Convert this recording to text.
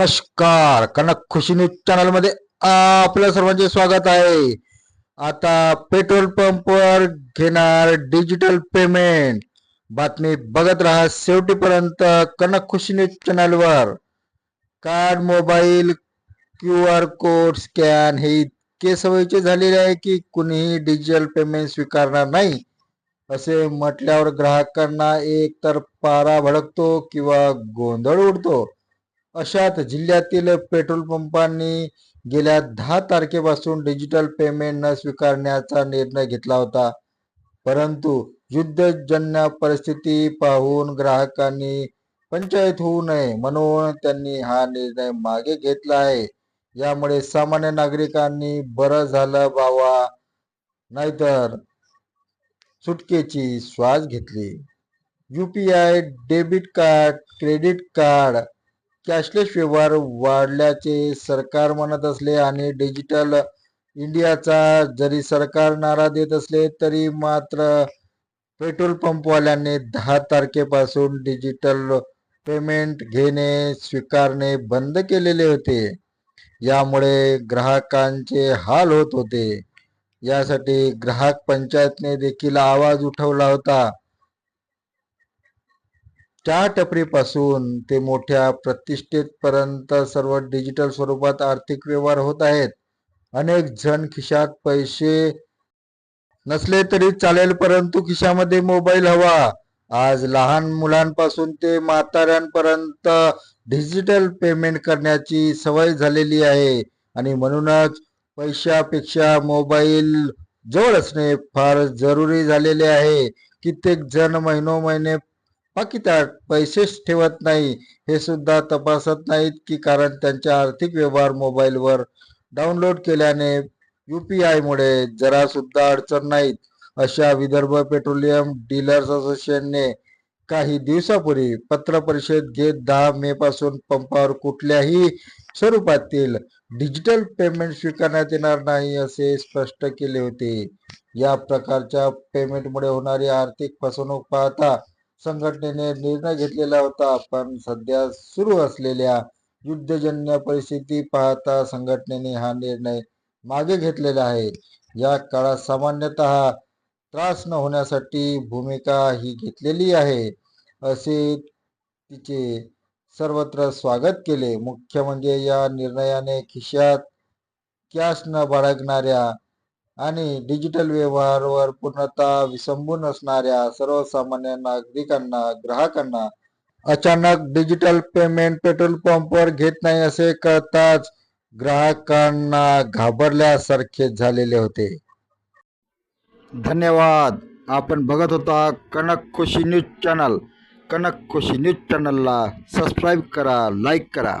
नमस्कार. कनक खुशी न्यूज चॅनलमध्ये आपल्या सर्वांचे स्वागत आहे. आता पेट्रोल पंपवर घेणार डिजिटल पेमेंट. बातमी बघत राहा शेवटीपर्यंत कनक खुशी न्यूज चॅनलवर. Card mobile Q R code scan हे इतके सवयीचे झालेले आहे की कुणीही डिजिटल पेमेंट स्वीकारणार नाही. असे म्हटल्यावर ग्राहकांना एक तर पारा भडकतो किंवा गोंधळ उडतो. अशात जिल्ह्यातील पेट्रोल पंपांनी गेल्या दहा तारखेपासून डिजिटल पेमेंट न स्वीकारण्याचा निर्णय घेतला होता. परंतु युद्धजन्य परिस्थिती पाहून ग्राहकांनी पंचायत होऊ नये म्हणून त्यांनी हा निर्णय मागे घेतला आहे. यामुळे सामान्य नागरिकांनी बरं झालं बावा नाहीतर सुटकेची श्वास घेतली. UPI debit card credit card cashless व्यवहार वाढल्याचे सरकार म्हणत असले आणि डिजिटल इंडियाचा जरी सरकार नारा देत असले तरी मात्र पेट्रोल पंपवाल्यांनी दहा तारखेपासून डिजिटल पेमेंट घेणे स्वीकारणे बंद केलेले होते. यामुळे ग्राहकांचे हाल होत होते. यासाठी ग्राहक पंचायतने देखील आवाज उठवला होता. त्या टपरीपासून ते मोठ्या प्रतिष्ठेपर्यंत सर्व डिजिटल स्वरूपात आर्थिक व्यवहार होत आहेत. अनेक जण खिशात पैसे नसले तरी चालेल परंतु खिशामध्ये मोबाईल हवा. आज लहान मुलांपासून ते म्हाताऱ्यांपर्यंत डिजिटल पेमेंट करण्याची सवय झालेली आहे. आणि म्हणूनच पैशापेक्षा मोबाईल जवळ असणे फार जरुरी झालेले आहे. कित्येक जण महिनो महिने पाकिटात पैसेच ठेवत नाही? हे सुद्धा तपासत नाहीत की कारण त्यांचे आर्थिक व्यवहार मोबाईलवर डाउनलोड केल्याने युपीआय मुळे जरा सुद्धा अडचण नाहीत. अशा विदर्भ पेट्रोलियम डीलर्स असोसिएशनने काही दिवसापूर्वी पत्रपरिषद घेत दहा मे पासून पंपावर कुठल्याही स्वरूपातील डिजिटल पेमेंट स्वीकारण्यात येणार नाही असे स्पष्ट केले होते. या प्रकारच्या पेमेंटमुळे होणारी आर्थिक फसवणूक पाहता संघटनेने निर्णय घेतलेला होता पण सध्या सुरू असलेल्या युद्धजन्य परिस्थिती पाहता संघटनेने हा निर्णय मागे घेतलेला आहे. या काळात सामान्यतः त्रास न होण्यासाठी भूमिका ही घेतलेली आहे असे तिचे सर्वत्र स्वागत केले. मुख्य म्हणजे या निर्णयाने खिशात कॅश न बाळगणाऱ्या आणि डिजिटल व्यवहारवर पूर्णतः विसंबून असणाऱ्या सर्वसामान्य नागरिकांना ग्राहकांना अचानक डिजिटल पेमेंट पेट्रोल पंपवर घेत नाही असे कळताच ग्राहकांना घाबरल्यासारखे झालेले होते. धन्यवाद. आपण बघत होता Kanak Khushi news channel. Kanak Khushi news चॅनलला सबस्क्राईब करा लाईक करा.